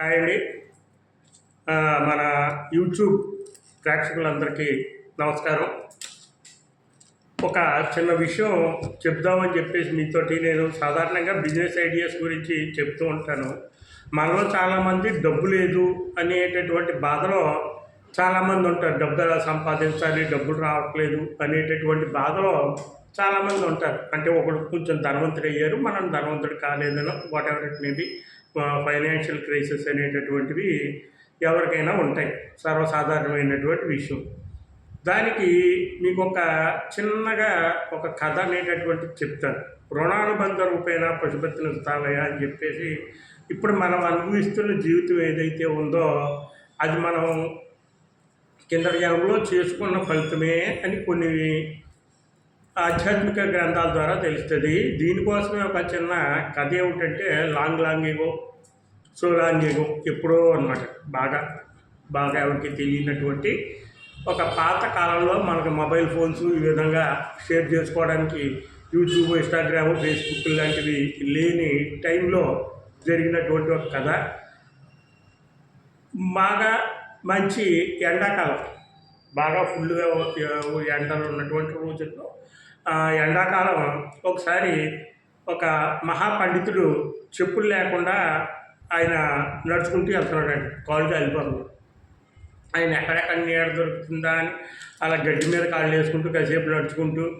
Hi అండి. మన YouTube ప్రేక్షకులందరికీ నమస్కారం. ఒక చిన్న విషయం చెప్దామని చెప్పేసి మీతోటి నేను సాధారణంగా బిజినెస్ ఐడియాస్ గురించి చెప్తూ ఉంటాను. మనలో చాలామంది డబ్బు లేదు అనేటటువంటి బాధలో చాలామంది ఉంటారు. డబ్బు ఎలా సంపాదించాలి డబ్బులు రావట్లేదు అనేటటువంటి బాధలో చాలామంది ఉంటారు. అంటే ఒకడు కొంచెం ధనవంతుడు అయ్యారు మనం ధనవంతుడు కాలేదనో what ever it maybe financial crisis అనేటటువంటివి ఎవరికైనా ఉంటాయి. సర్వసాధారణమైనటువంటి విషయం. దానికి మీకు ఒక చిన్నగా ఒక కథ అనేటటువంటి చెప్తాను. రుణానుబంధ రూపేణ పశుపతిని తాలయ అని చెప్పేసి ఇప్పుడు మనం అనుభవిస్తున్న జీవితం ఏదైతే ఉందో అది మనం కింద జనంలో చేసుకున్న ఫలితమే అని కొన్ని ఆధ్యాత్మిక గ్రంథాల ద్వారా తెలుస్తుంది. దీనికోసమే ఒక చిన్న కథ ఏమిటంటే long long ago so long ago ఎప్పుడో అనమాట బాగా బాగా ఎవరికి తెలియనటువంటి ఒక పాత కాలంలో మనకు మొబైల్ ఫోన్స్ ఈ విధంగా షేర్ చేసుకోవడానికి యూట్యూబ్ ఇన్స్టాగ్రామ్ ఫేస్బుక్ లాంటివి లేని టైంలో జరిగినటువంటి ఒక కథ. బాగా మంచి ఎండాకాలం. బాగా ఫుల్గా ఎండలు ఉన్నటువంటి రోజుల్లో ఎండాకాలం ఒకసారి ఒక మహాపండితుడు చెప్పులు లేకుండా ఆయన నడుచుకుంటూ వెళ్తున్నాడండి. కాళ్ళు కాలిపోతుంది ఆయన ఎక్కడెక్కడ నీడ దొరుకుతుందా అని అలా గడ్డి మీద కాళ్ళు వేసుకుంటూ కాసేపు నడుచుకుంటూ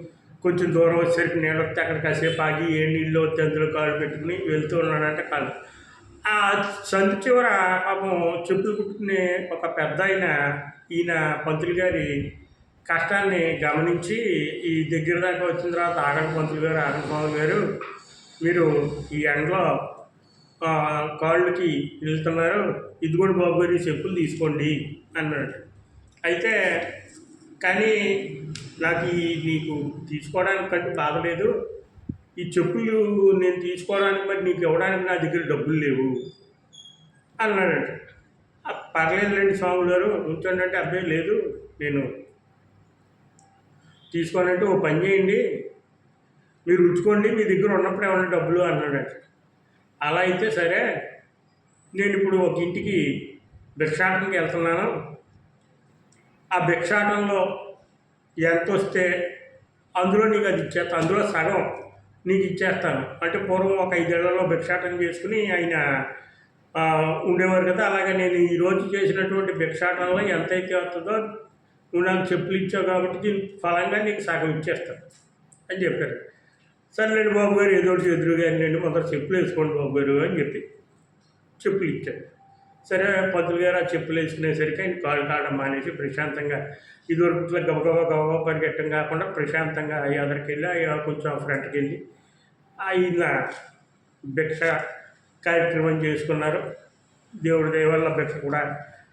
కొంచెం దూరం వచ్చేసరికి నీళ్ళు వస్తే అక్కడ కాసేపు ఆగి ఏ నీళ్ళు వస్తే అందులో కాళ్ళు పెట్టుకుని వెళ్తూ ఉన్నాడంటే కాళ్ళు. ఆ సందు చివర పాపం చెప్పులు కుట్టుకునే ఒక పెద్ద ఆయన ఈయన పంతులు గారి కష్టాన్ని గమనించి ఈ దగ్గర దాకా వచ్చిన తర్వాత ఆగండి పంతులు గారు ఆగండి స్వామి గారు. మీరు ఈ ఎండలో కాళ్ళకి వెళ్తున్నారు ఇదిగోండి బాబు గారి చెప్పులు తీసుకోండి అన్నాడు. అయితే కానీ నాకు ఈ నీకు తీసుకోవడానికి కంటే బాధలేదు ఈ చెప్పులు నేను తీసుకోవడానికి మరి నీకు ఇవ్వడానికి నా దగ్గర డబ్బులు లేవు అన్నాడంట. పర్లేదులేండి స్వామి గారు ఉంచండి అంటే అబ్బాయి లేదు. నేను తీసుకోనంటే ఓ పని చేయండి మీరు ఉంచుకోండి మీ దగ్గర ఉన్నప్పుడు ఏమైనా డబ్బులు అన్నాడట అలా అయితే సరే నేను ఇప్పుడు ఒక ఇంటికి భిక్షాటంకి వెళ్తున్నాను. ఆ భిక్షాటంలో ఎంత వస్తే అందులో నీకు అది ఇచ్చేస్తాను అందులో సగం నీకు ఇచ్చేస్తాను. అంటే పూర్వం ఒక ఐదేళ్ళలో భిక్షాటం చేసుకుని ఆయన ఉండేవారు కదా అలాగే నేను ఈరోజు చేసినటువంటి భిక్షాటంలో ఎంత అయితే వస్తుందో నువ్వు నాకు చెప్పులు ఇచ్చావు కాబట్టి దీని ఫలంగా నీకు సగం ఇచ్చేస్తాను అని చెప్పారు. సరేలేండి బాబు గారు ఏదో ఒకటి కానీ నేను మొదలు చెప్పులు వేసుకోండి బాబు గారు అని చెప్పి చెప్పులు ఇచ్చాను సరే పద్దులు గారు ఆ చెప్పులు వేసుకునేసరికి ఆయన కాలు కావడం మానేసి ప్రశాంతంగా ఇదివరకు ఇట్లా గబగబా గబగబా పరిగెట్టడం కాకుండా ప్రశాంతంగా ఆ ఎదరికి వెళ్ళి ఆ కొంచెం ఫ్రంట్కి వెళ్ళి ఆయన భిక్ష కార్యక్రమం చేసుకున్నారు. దేవుడి దయ వల్ల భిక్ష కూడా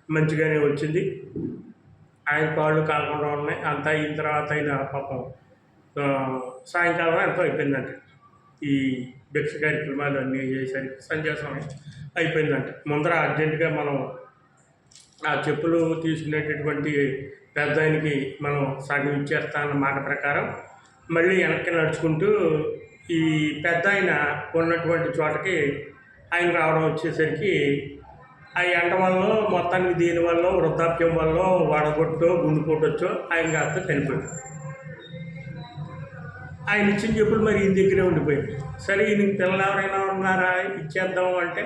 మంచిగానే వచ్చింది. ఆయన కాళ్ళు కాలకుండా ఉన్నాయి. అంతా అయిన తర్వాత ఆయన పాపం సాయంకాలం ఎంతో అయిపోయిందంట. ఈ భిక్ష కార్యక్రమాలు అన్నీ చేసరికి సంధ్యా అయిపోయిందంట. ముందర అర్జెంటుగా మనం ఆ చెప్పులు తీసుకునేటటువంటి పెద్ద ఆయనకి మనం సగం ఇచ్చేస్తామన్న మాట ప్రకారం మళ్ళీ వెనక్కి నడుచుకుంటూ ఈ పెద్ద ఆయన ఉన్నటువంటి చోటకి ఆయన రావడం వచ్చేసరికి ఆ ఎండ వల్ల మొత్తానికి దీని వల్ల వృద్ధాప్యం వల్ల వడగొట్టో గుండెపోటొచ్చో ఆయన కాస్త చనిపోయాడు. ఆయన ఇచ్చిన చెప్పులు మరి ఈయన దగ్గరే ఉండిపోయింది సరే ఈయన పిల్లలు ఎవరైనా ఉన్నారా? ఇచ్చేద్దాం అంటే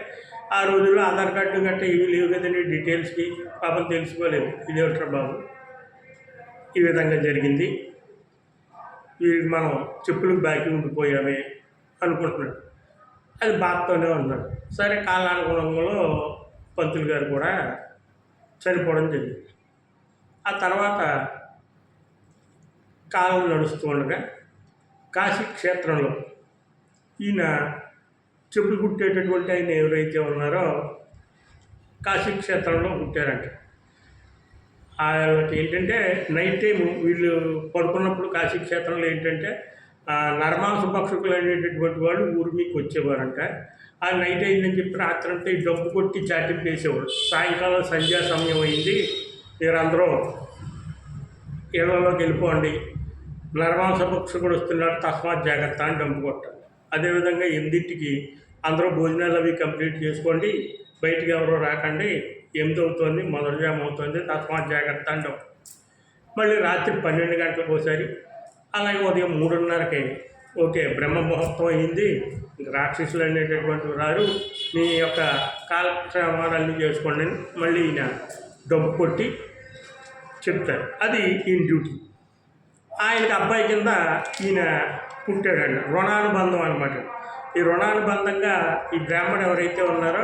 ఆ రోజుల్లో ఆధార్ కార్డు గట్టా ఇవి లేవు కదండి డీటెయిల్స్కి పాపం తెలుసుకోలేదు ఇదేమిట్రా బాబు? ఈ విధంగా జరిగింది. వీడికి మనం చెప్పులకు బాకీ ఉండిపోయామే అనుకుంటున్నాడు. అది బాధతోనే ఉన్నాడు. సరే కాలానుగుణంలో పంతులు గారు కూడా చనిపోవడం జరిగింది. ఆ తర్వాత కాలం నడుస్తూ ఉండగా కాశీ క్షేత్రంలో ఈయన చెప్పులు కుట్టేటటువంటి ఆయన ఎవరైతే ఉన్నారో కాశీ క్షేత్రంలో పుట్టారంట ఏంటంటే నైట్ టైం వీళ్ళు పడుకున్నప్పుడు కాశీ క్షేత్రంలో ఏంటంటే నర్మాంస నరమాంస భక్షకులు అనేటటువంటి వాళ్ళు ఊరి మీకు వచ్చేవారంట. ఆ నైట్ అయిందని చెప్పి రాత్రి అంతా డబ్బు కొట్టి చాటింపు వేసేవాడు సాయంకాలం సంధ్యా సమయం అయింది. మీరందరూ ఇళ్ళలోకి వెళ్ళిపోండి. నర్మాంస భక్షకుడు వస్తున్నాడు తస్మాత్ జాగ్రత్త అని డబ్బు కొట్టాలి. అదేవిధంగా ఎనిమిదింటికి అందరూ భోజనాలు అవి కంప్లీట్ చేసుకోండి. బయటికి ఎవరో రాకండి. ఎనిమిది అవుతుంది మొదటి అవుతుంది. తస్మాత్ జాగ్రత్త అంటాం మళ్ళీ రాత్రి పన్నెండు గంటలకు ఒకసారి అలాగే ఉదయం మూడున్నరకి ఓకే బ్రహ్మ ముహూర్తం అయింది. రాక్షసులు అనేటటువంటి రారు. మీ యొక్క కాలక్షేమాలన్నీ చేసుకోండి అని మళ్ళీ ఈయన డబ్బు కొట్టి చెప్తారు. అది ఈయన డ్యూటీ. ఆయనకి అబ్బాయి కింద ఈయన పుట్టాడండి రుణానుబంధం అనమాట ఈ రుణానుబంధంగా ఈ బ్రాహ్మణుడు ఎవరైతే ఉన్నారో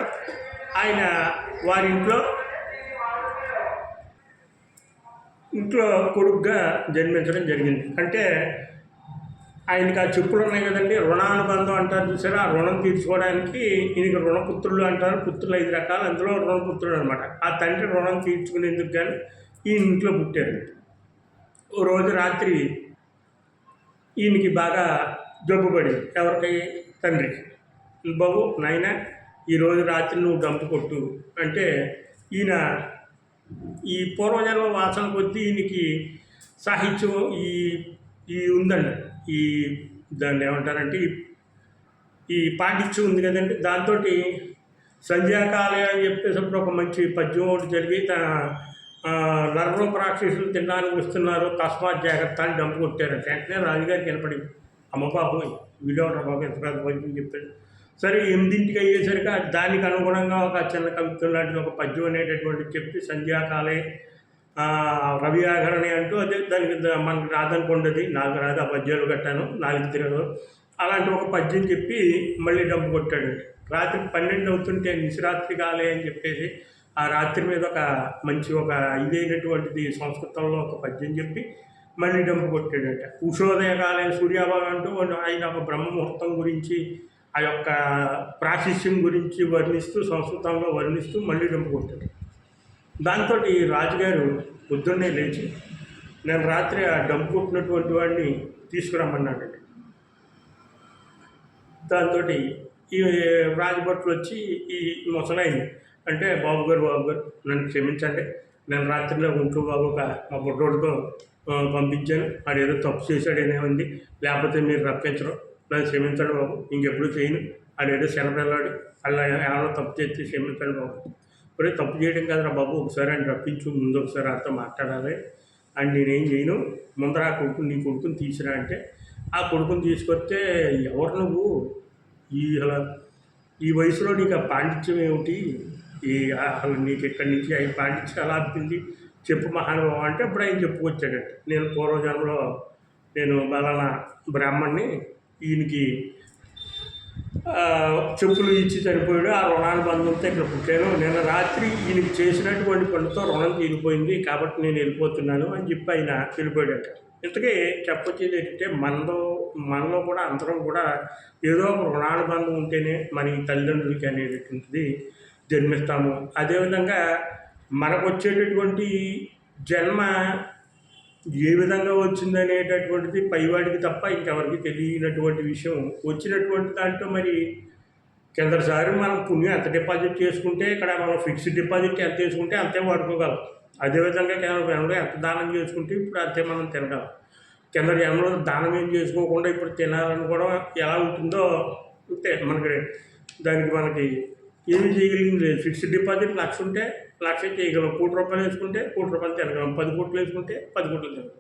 ఆయన వారి ఇంట్లో ఇంట్లో కొడుకుగా జన్మించడం జరిగింది. అంటే ఆయనకి ఆ చెప్పులు ఉన్నాయి కదండి రుణానుబంధం అంటారు చూసారా? ఆ రుణం తీర్చుకోవడానికి ఈయనకి రుణపుత్రులు అంటారు పుత్రులు ఐదు రకాలు అందులో రుణపుత్రుడు అనమాట ఆ తండ్రి రుణం తీర్చుకునేందుకు కానీ ఈ ఇంట్లో పుట్టారు ఓ రోజు రాత్రి ఈయనకి బాగా జబ్బు పడింది. ఎవరికి? తండ్రి బాబు నాయన ఈరోజు రాత్రి నువ్వు గంపు కొట్టు. అంటే ఈయన ఈ పూర్వజన్మ వాసన కొద్దీ ఈయనకి సాహిత్యం ఈ ఈ ఉందండి. ఈ దాన్ని ఏమంటారంటే ఈ ఈ పాండిత్యం ఉంది కదండి. దాంతో సంధ్యాకాలయం అని చెప్పేసప్పుడు ఒక మంచి పద్యం ఒకటి జరిగి తన నరరూప రాక్షసులు తినడానికి వస్తున్నారు. తస్మాత్ జాగ్రత్త అని డంపు కొట్టారు. వెంటనే రాజుగారికి వినపడి అమ్మ బాబు బాబు ఎంత పెద్ద పద్యం చెప్పాడు సరే ఎనిమిదింటికి అయ్యేసరికి దానికి అనుగుణంగా ఒక చిన్న కవిత్వం లాంటిది ఒక పద్యం అనేటటువంటి చెప్పి సంధ్యాకాలే రవి ఆగరణి అంటూ అదే దానికి మనకు రాదనుకోండి అది నాకు రాదు ఆ పద్యాలు కట్టాను నాలుగు తిరగదు అలాంటి ఒక పద్యం చెప్పి మళ్ళీ డబ్బు కొట్టాడు. రాత్రి పన్నెండు అవుతుంటే నిశరాత్రి కాలే అని చెప్పేసి ఆ రాత్రి మీద ఒక మంచి ఒక ఇదైనటువంటిది సంస్కృతంలో ఒక పద్యం చెప్పి మళ్ళీ డబ్బు కొట్టాడట. ఉషోదయ కాలే సూర్యాభావం అంటూ ఆయన ఒక బ్రహ్మముహూర్తం గురించి ఆ యొక్క ప్రాశిష్యం గురించి వర్ణిస్తూ సంస్కృతంలో వర్ణిస్తూ మళ్ళీ డబ్బు కొట్టాడు. దాంతో ఈ రాజుగారు పొద్దున్నే లేచి నేను రాత్రి ఆ డబ్బు కొట్టినటువంటి వాడిని తీసుకురమ్మన్నాడండి దాంతో ఈ రాజభట్లు వచ్చి ఈ ముసలైంది అంటే బాబు గారు బాబు గారు నన్ను క్షమించండి. నేను రాత్రిలో ఉంటూ బాబు ఒక మా బుడ్డోడితో పంపించాను. వాడు ఏదో తప్పు చేశాడనే ఉంది. లేకపోతే మీరు రప్పించరు. నన్ను క్షమించండి బాబు. ఇంకెప్పుడు చేయను. వాడు ఏదో శనపిల్లాడు అలా ఏమైనా తప్పు చేస్తే క్షమించండి బాబు. ఇప్పుడే తప్పు చేయడం కాదురా బాబు ఒకసారి ఆయన రప్పించు ముందు ఒకసారి ఆయనతో మాట్లాడాలి. అండ్ నేనేం చేయను ముందర ఆ కొడుకుని నీ కొడుకుని తీసిరా అంటే ఆ కొడుకుని తీసుకొస్తే ఎవరు నువ్వు? ఈ అలా ఈ వయసులో నీకు ఆ పాండిత్యం ఏమిటి? ఈ అసలు నీకు ఇక్కడి నుంచి అవి పాండిత్యం ఎలా అబ్బింది? చెప్పు మహానుభావం అంటే ఇప్పుడు ఆయన చెప్పుకొచ్చాడట. నేను పూర్వజన్మలో నేను బలానా బ్రాహ్మణ్ణి ఈయనకి చెప్పులు ఇచ్చి చనిపోయాడు. ఆ రుణానుబంధంతో ఇక్కడ పుట్టాను. నిన్న రాత్రి ఈయనకి చేసినటువంటి పనితో రుణం తీరిపోయింది. కాబట్టి నేను వెళ్ళిపోతున్నాను అని చెప్పి ఆయన వెళ్ళిపోయాడట ఇంతకీ చెప్పొచ్చేది ఏంటంటే మనలో మనలో కూడా అందరం కూడా ఏదో ఒక రుణానుబంధం ఉంటేనే మన తల్లిదండ్రులకి అనేటటువంటిది జన్మిస్తాము. అదేవిధంగా మనకు వచ్చేటటువంటి జన్మ ఏ విధంగా వచ్చింది అనేటటువంటిది పైవాడికి తప్ప ఇంకెవరికి తెలియనటువంటి విషయం. వచ్చినటువంటి దాంట్లో మరి కిందసారి మనం పుణ్యం ఎంత డిపాజిట్ చేసుకుంటే ఇక్కడ మనం ఫిక్స్డ్ డిపాజిట్ ఎంత చేసుకుంటే అంతే వాడుకోగలం. అదేవిధంగా కేంద్ర జనంలో ఎంత దానం చేసుకుంటే ఇప్పుడు అంతే మనం తినగలం. కింద జనంలో దానం ఏం చేసుకోకుండా ఇప్పుడు తినాలని కూడా ఎలా ఉంటుందో మనకి దానికి మనకి ఏమి చేయగలిగింది లేదు. ఫిక్స్డ్ డిపాజిట్ లక్ష ఉంటే లక్ష చేయగలం కోటి రూపాయలు వేసుకుంటే కోటి రూపాయలు తినగలం. పది కోట్లు వేసుకుంటే పది కోట్లు తినగలం.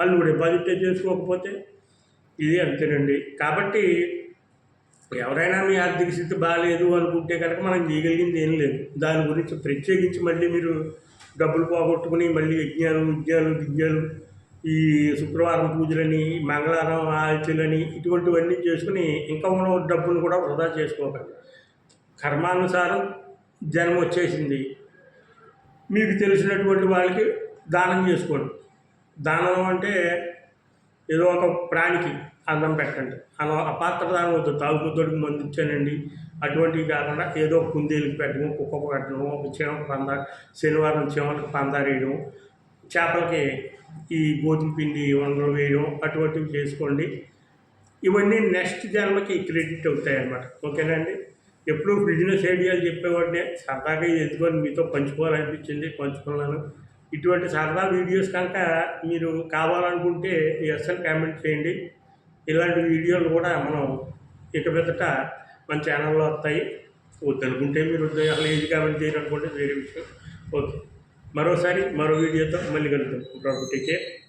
వాళ్ళు కూడా డిపాజిట్ చేసుకోకపోతే ఇది అంతేనండి. కాబట్టి ఎవరైనా మీ ఆర్థిక స్థితి బాగాలేదు అనుకుంటే కనుక మనం చేయగలిగింది ఏం లేదు. దాని గురించి ప్రత్యేకించి మళ్ళీ మీరు డబ్బులు పోగొట్టుకుని మళ్ళీ యజ్ఞాలు విజ్ఞాలు విద్యాలు ఈ శుక్రవారం పూజలని మంగళవారం ఆల్చీలని ఇటువంటివన్నీ చేసుకుని ఇంకా ఉన్న డబ్బును కూడా వృధా చేసుకోకండి. కర్మానుసారం జన్మ వచ్చేసింది. మీకు తెలిసినటువంటి వాళ్ళకి దానం చేసుకోండి. దానం అంటే ఏదో ఒక ప్రాణికి అన్నం పెట్టండి. అన్న అపాత్ర దానం వద్దు. తాగుబోతుడికి మందు ఇచ్చానండి. అటువంటివి కాకుండా ఏదో ఒక కుందేలుకి పెట్టడం కుక్క పెట్టడం ఒక చీమ పంద శనివారం చీమలకు పందారేయడం చేపలకి ఈ గోధుమ పిండి వందలు వేయడం అటువంటివి చేసుకోండి. ఇవన్నీ నెక్స్ట్ జన్మకి క్రెడిట్ అవుతాయి అన్నమాట ఓకేనండి ఎప్పుడు బిజినెస్ ఐడియాలు చెప్పేవాడినే. సరదాగా ఇది ఎత్తుకొని మీతో పంచుకోవాలనిపించింది పంచుకున్నాను. ఇటువంటి సరదా వీడియోస్ కనుక మీరు కావాలనుకుంటే ఎస్ఎన్ కామెంట్ చేయండి. ఇలాంటి వీడియోలు కూడా మనం ఇక మీదట మన ఛానల్లో వస్తాయి. వద్దనుకుంటే మీరు వద్దు అసలు ఏది కామెంట్ చేయాలనుకుంటే వేరే విషయం. ఓకే. మరోసారి మరో వీడియోతో మళ్ళీ కలుద్దాం. ఇప్పుడు